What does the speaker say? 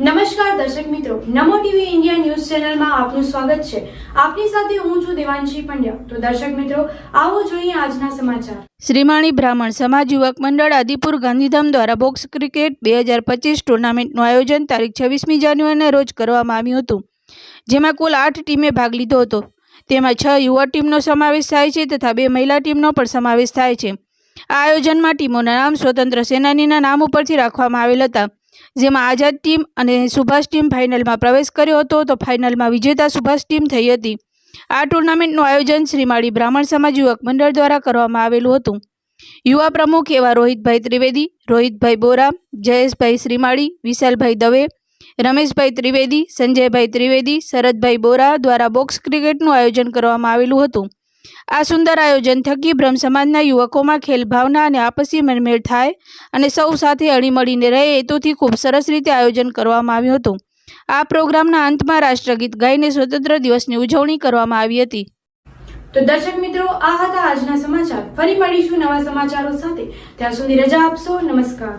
નમસ્કાર દર્શક મિત્રો, નમો ટીવી ઇન્ડિયા ન્યૂઝ ચેનલમાં આપનું સ્વાગત છે. આપની સાથે હું છું દેવાંશી પંડ્યા. તો દર્શક મિત્રો, આવો જોઈએ આજના સમાચાર. શ્રીમાણી બ્રાહ્મણ સમાજ યુવક મંડળ આદિપુર ગાંધીધામ દ્વારા બોક્સ ક્રિકેટ બે હજાર પચીસ ટુર્નામેન્ટનું આયોજન તારીખ છવ્વીસમી જાન્યુઆરીના રોજ કરવામાં આવ્યું હતું. જેમાં કુલ આઠ ટીમે ભાગ લીધો હતો. તેમાં છ યુવા ટીમનો સમાવેશ થાય છે તથા બે મહિલા ટીમનો પણ સમાવેશ થાય છે. આ આયોજનમાં ટીમોના નામ સ્વતંત્ર સેનાનીના નામ ઉપરથી રાખવામાં આવેલ હતા. જેમાં આઝાદ ટીમ અને સુભાષ ટીમ ફાઇનલમાં પ્રવેશ કર્યો હતો તો ફાઇનલમાં વિજેતા સુભાષ ટીમ થઈ હતી. આ ટુર્નામેન્ટનું આયોજન શ્રીમાળી બ્રાહ્મણ સમાજ યુવક મંડળ દ્વારા કરવામાં આવેલું હતું. યુવા પ્રમુખ એવા રોહિતભાઈ ત્રિવેદી, રોહિતભાઈ બોરા, જયેશભાઈ શ્રીમાળી, વિશાલભાઈ દવે, રમેશભાઈ ત્રિવેદી, સંજયભાઈ ત્રિવેદી, શરદભાઈ બોરા દ્વારા બોક્સ ક્રિકેટનું આયોજન કરવામાં આવેલું હતું. આ સુંદર આયોજન થકી બ્રહ્મ સમાજના યુવકોમાં ખેલ ભાવના અને આપસી મનમેળ થાય અને સૌ સાથે અણીમળીને રહે હેતુથી ખૂબ સરસ રીતે આયોજન કરવામાં આવ્યું હતું. આ પ્રોગ્રામના અંતમાં રાષ્ટ્રગીત ગાઈને સ્વતંત્ર દિવસની ઉજવણી કરવામાં આવી હતી. તો દર્શક મિત્રો, આ હતા આજના સમાચાર. ફરી મળીશું નવા સમાચારો સાથે. ત્યાં સુધી રજા આપશો. નમસ્કાર.